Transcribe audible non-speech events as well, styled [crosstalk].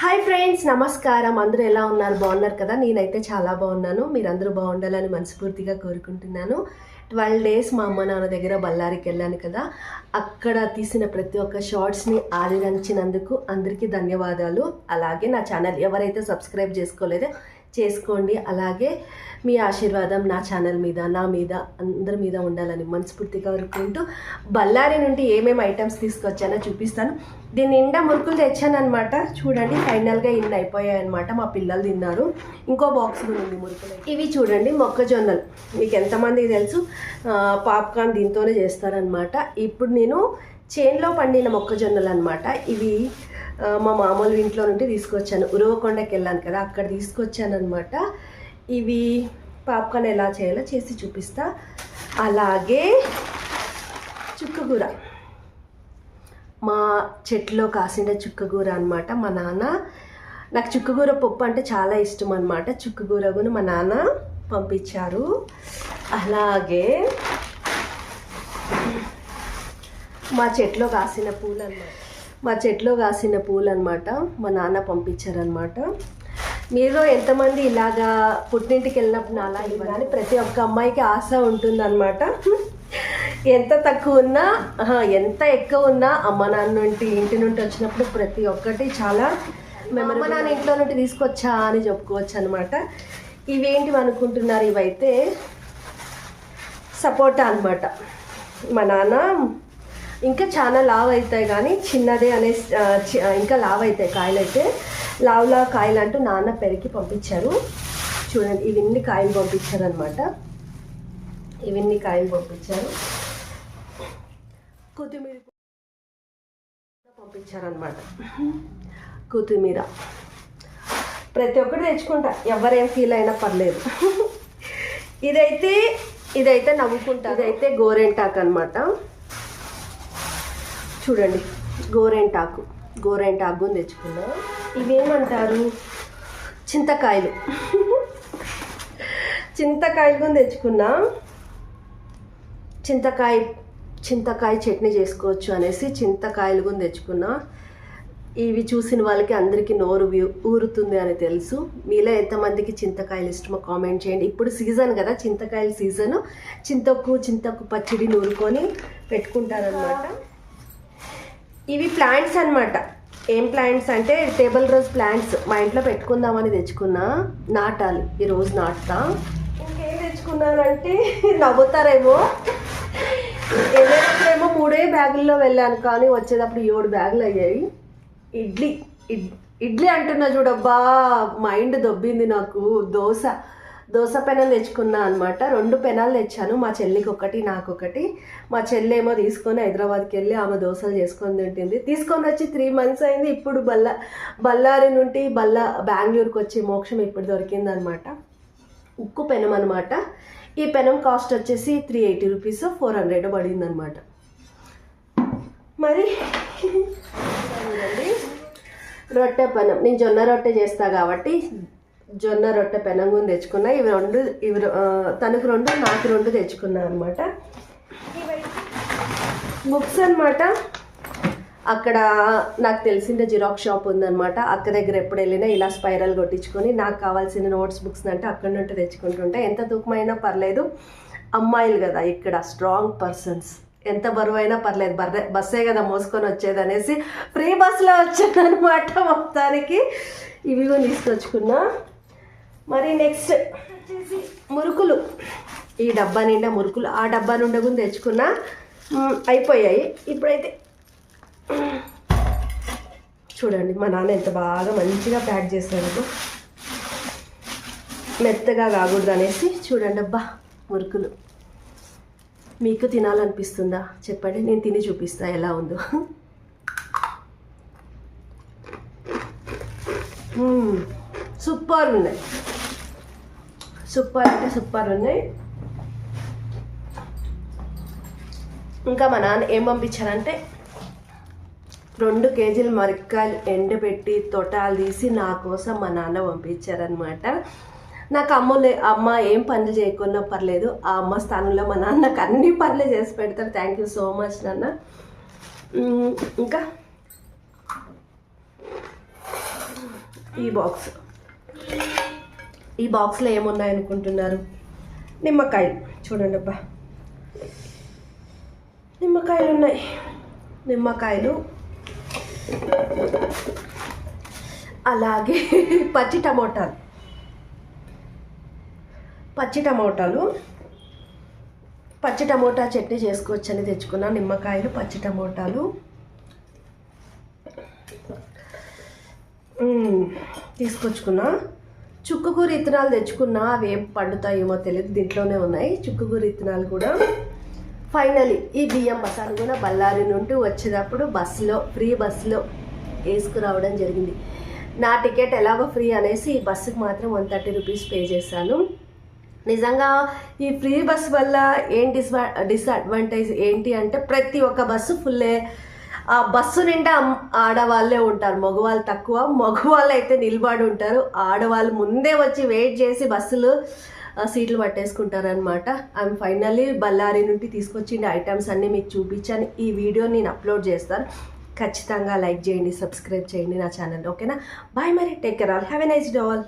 Hi friends నమస్కారం. అందరూ ఎలా ఉన్నారు? బాగున్నారు కదా? నేనైతే చాలా బాగున్నాను. మీరందరూ బాగుండాలని మనస్ఫూర్తిగా కోరుకుంటున్నాను. ట్వెల్వ్ డేస్ మా అమ్మ నాన్న దగ్గర బళ్ళారికి వెళ్ళాను కదా? అక్కడ తీసిన ప్రతి ఒక్క షార్ట్స్ని ఆదరించినందుకు అందరికీ ధన్యవాదాలు. అలాగే నా ఛానల్ ఎవరైతే సబ్స్క్రైబ్ చేసుకోలేదో చేసుకోండి. అలాగే మీ ఆశీర్వాదం నా ఛానల్ మీద నా మీద అందరి మీద ఉండాలని మనస్ఫూర్తిగా కోరుకుంటూ బళ్ళారి నుండి ఏమేమి ఐటమ్స్ తీసుకొచ్చానో చూపిస్తాను. దీని నిండా మురుకులు తెచ్చానమాట చూడండి ఫైనల్గా ఇన్ని అయిపోయాయి అనమాట మా పిల్లలు తిన్నారు. ఇంకో బాక్స్ కూడా ఉంది మురుకులు. ఇవి చూడండి మొక్కజొన్నలు. మీకు ఎంతమందికి తెలుసు? పాప్కార్న్ దీంతోనే చేస్తారనమాట ఇప్పుడు నేను చేన్లో పండిన మొక్కజొన్నలు అనమాట ఇవి మా మామూలు ఇంట్లో నుండి తీసుకొచ్చాను. ఉరవకొండకి వెళ్ళాను కదా అక్కడ తీసుకొచ్చాను అనమాట ఇవి పాప్కార్న్ ఎలా చేయాలో చేసి చూపిస్తా. అలాగే చుక్కకూర. మా చెట్లో కాసిన చుక్కకూర అనమాట మా నాన్న. నాకు చుక్కకూర పప్పు అంటే చాలా ఇష్టం అనమాట చుక్కకూర కూడా మా నాన్న పంపించారు. అలాగే మా చెట్లో కాసిన పూలు అనమాట మా చెట్లో కాసిన పూలు అనమాట మా నాన్న పంపించారనమాట మీరు ఎంతమంది ఇలాగా పుట్టింటికి వెళ్ళినప్పుడు అలా ఇవ్వాలి ప్రతి ఒక్క అమ్మాయికి ఆశ ఉంటుందన్నమాట. ఎంత తక్కువ ఉన్నా ఎంత ఎక్కువ ఉన్నా అమ్మ నాన్న నుండి ఇంటి నుండి వచ్చినప్పుడు ప్రతి ఒక్కటి చాలా మేము అమ్మ నాన్న ఇంట్లో నుండి తీసుకొచ్చా అని చెప్పుకోవచ్చు అనమాట ఇవేంటివి అనుకుంటున్నారు? ఇవైతే సపోటా అనమాట మా నాన్న ఇంకా చాలా లావ్ అవుతాయి కానీ చిన్నదే అనే చి- ఇంకా లావ్ అవుతాయి కాయలు అయితే లావులా కాయలు అంటూ నాన్న పెరిగి పంపించారు. చూడండి ఇవన్నీ కాయలు పంపించారు అనమాట ఇవన్నీ కాయలు పంపించారు. కొత్తిమీర పంపించారనమాట కొత్తిమీర. ప్రతి ఒక్కటి తెచ్చుకుంటా. ఎవరేం ఫీల్ అయినా పర్లేదు. ఇదైతే ఇదైతే నవ్వుకుంటా ఇదైతే గోరెంటాక్ అనమాట చూడండి. గోరెంటాకు. గోరెంటాకు తెచ్చుకున్నా ఇవేమంటారు? చింతకాయలు. చింతకాయలు తెచ్చుకున్నా చింతకాయ చింతకాయ చట్నీ చేసుకోవచ్చు అనేసి చింతకాయలు కూడా తెచ్చుకున్నా. ఇవి చూసిన వాళ్ళకి అందరికీ నోరు ఊరుతుంది అని తెలుసు. మీలో ఎంతమందికి చింతకాయలు ఇష్టమో కామెంట్ చేయండి. ఇప్పుడు సీజన్ కదా చింతకాయల సీజన్. చింతకు చింతకు పచ్చడి నూరుకొని పెట్టుకుంటారనమాట ఇవి ప్లాంట్స్ అన్నమాట. ఏం ప్లాంట్స్ అంటే టేబుల్ రోజ్ ప్లాంట్స్. మా ఇంట్లో పెట్టుకుందామని తెచ్చుకున్నా నాటాలి. ఈరోజు నాటుతా. ఇంకేం తెచ్చుకున్నానంటే [laughs] నవ్వుతారేమో. వెళ్ళేటప్పుడేమో మూడే బ్యాగుల్లో వెళ్ళాను కానీ వచ్చేటప్పుడు ఏడు బ్యాగులు అయ్యాయి. ఇడ్లీ. ఇడ్- ఇడ్లీ అంటున్నా చూడబ్బా. మైండ్ దొబ్బింది నాకు. దోశ. దోశ పెనాలు తెచ్చుకున్నా అనమాట రెండు పెనాలు తెచ్చాను. మా చెల్లికి ఒకటి నాకు ఒకటి మా చెల్లి ఏమో తీసుకొని హైదరాబాద్కి వెళ్ళి ఆమె దోశలు చేసుకొని తింటుంది. తీసుకొని వచ్చి త్రీ మంత్స్ అయింది. ఇప్పుడు బల్ల బళ్ళారి నుండి బల్లా బెంగళూరుకి వచ్చే మోక్షం ఇప్పుడు దొరికింది అనమాట ఉక్కు పెనం అనమాట ఈ పెనం కాస్ట్ వచ్చేసి three eighty rupees four hundred పడింది అనమాట మరి రొట్టె పెనం. నేను జొన్న రొట్టె చేస్తా కాబట్టి జొన్న రొట్టె పెనంగుని తెచ్చుకున్నా. ఇవి రెండు ఇవి తనకు రెండు నాకు రెండు తెచ్చుకున్నా అనమాట బుక్స్ అనమాట అక్కడ నాకు తెలిసిన జిరాక్స్ షాప్ ఉందనమాట అక్క దగ్గర ఎప్పుడు వెళ్ళినా ఇలా స్పైరల్ కొట్టించుకొని నాకు కావాల్సిన నోట్స్ బుక్స్ అంటే అక్కడ నుండి తెచ్చుకుంటుంటే ఎంత దుఃఖమైనా పర్లేదు. అమ్మాయిలు కదా ఇక్కడ స్ట్రాంగ్ పర్సన్స్. ఎంత బరువు అయినా పర్లేదు. బర్రె బస్సే కదా మోసుకొని వచ్చేది అనేసి ఫ్రీ బస్సులో వచ్చాను అనమాట మొత్తానికి. ఇవి కూడా తీసుకొచ్చుకున్నా. మరి నెక్స్ట్ వచ్చేసి మురుకులు. ఈ డబ్బా నిండా మురుకులు. ఆ డబ్బా నుండి కూడా తెచ్చుకున్నా అయిపోయాయి. ఇప్పుడైతే చూడండి మా నాన్న ఎంత బాగా మంచిగా ప్యాక్ చేశాడు మెత్తగా కాకూడదు అనేసి చూడండి అబ్బా మురుకులు. మీకు తినాలనిపిస్తుందా? చెప్పండి నేను తిని చూపిస్తా ఎలా ఉందో. సూపర్ ఉన్నాయి. సూపర్ అంటే సూపర్ ఉన్నాయి. ఇంకా మా నాన్న ఏం పంపించారంటే రెండు కేజీలు మరికాయలు ఎండబెట్టి తొటాలు తీసి నా కోసం మా నాన్న పంపించారనమాట నాకు అమ్మ లే అమ్మ ఏం పనులు చేయకున్నా పర్లేదు ఆ అమ్మ స్థానంలో మా నాన్న నాకు అన్ని పనులు చేసి పెడతారు. థ్యాంక్ యూ సో మచ్ నాన్న. ఇంకా? ఈ బాక్స్ ఈ బాక్స్లో ఏమున్నాయి అనుకుంటున్నారు? నిమ్మకాయలు చూడండి అబ్బా నిమ్మకాయలు. ఉన్నాయి నిమ్మకాయలు అలాగే [laughs] పచ్చి టమోటాలు. పచ్చి టమోటాలు. పచ్చి టమోటా చట్నీ చేసుకోవచ్చని తెచ్చుకున్నా నిమ్మకాయలు పచ్చి టమోటాలు. తీసుకొచ్చుకున్నా. చుక్కకూర ఇత్తనాలు తెచ్చుకున్నా అవి ఏం పండుతాయేమో తెలియదు దీంట్లోనే ఉన్నాయి. చుక్కకూర ఇత్తనాలు కూడా. ఫైనలీ ఈ బియ్యం బసాలు కూడా బళ్ళారి నుండి వచ్చేటప్పుడు బస్సులో ఫ్రీ బస్సులో వేసుకురావడం జరిగింది. నా టికెట్ ఎలాగో ఫ్రీ అనేసి ఈ బస్సుకి మాత్రం వన్ థర్టీ రూపీస్ పే చేశాను. నిజంగా ఈ ఫ్రీ బస్ వల్ల ఏం డిస్వా డిసడ్వాంటేజ్ ఏంటి అంటే ప్రతి ఒక్క బస్సు ఫుల్లే ఆ బస్సు నిండా ఆడవాళ్ళే ఉంటారు. మగవాళ్ళు తక్కువ మగవాళ్ళు అయితే నిలబడి ఉంటారు. ఆడవాళ్ళు ముందే వచ్చి వెయిట్ చేసి బస్సులు సీట్లు పట్టేసుకుంటారు అనమాట ఫైనల్లీ బళ్ళారి నుండి తీసుకొచ్చిన ఐటమ్స్ అన్నీ మీకు చూపించాను. ఈ వీడియో నేను అప్లోడ్ చేస్తాను. ఖచ్చితంగా లైక్ చేయండి సబ్స్క్రైబ్ చేయండి నా ఛానల్ ఓకేనా? బాయ్ మరి take care all. Have a nice day all.